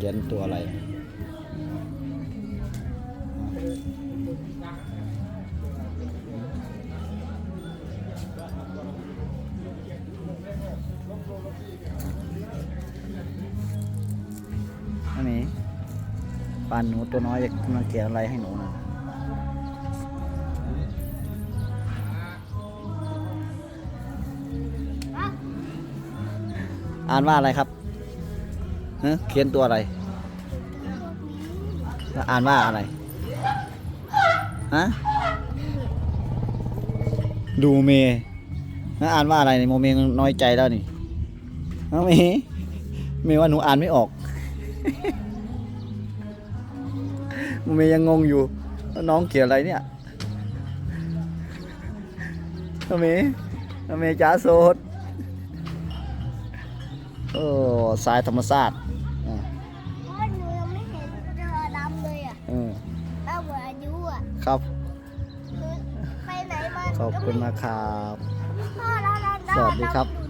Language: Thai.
ขียนตัวอะไรอันนี้ปานหนูตัวน้อยกำลังเขียนอะไรให้หนูนะอ่านว่าอะไรครับ ฮะเขียนตัวอะไร อ่านว่าอะไร ฮะ ดูเมย์แล้วอ่านว่าอะไรนี่โมเมย์น้อยใจแล้วนี่น้องเมย์เมย์ว่าหนูอ่านไม่ออกโมเมย์ยังงงอยู่ น้องเขียนอะไรเนี่ยน้องเมย์น้องเมย์จ้าโสดโอ้สายธรรมศาสต ครับหนูไปไหนมาขอบคุณนะครับ พ่อแล้วเราสวัสดีครับดำ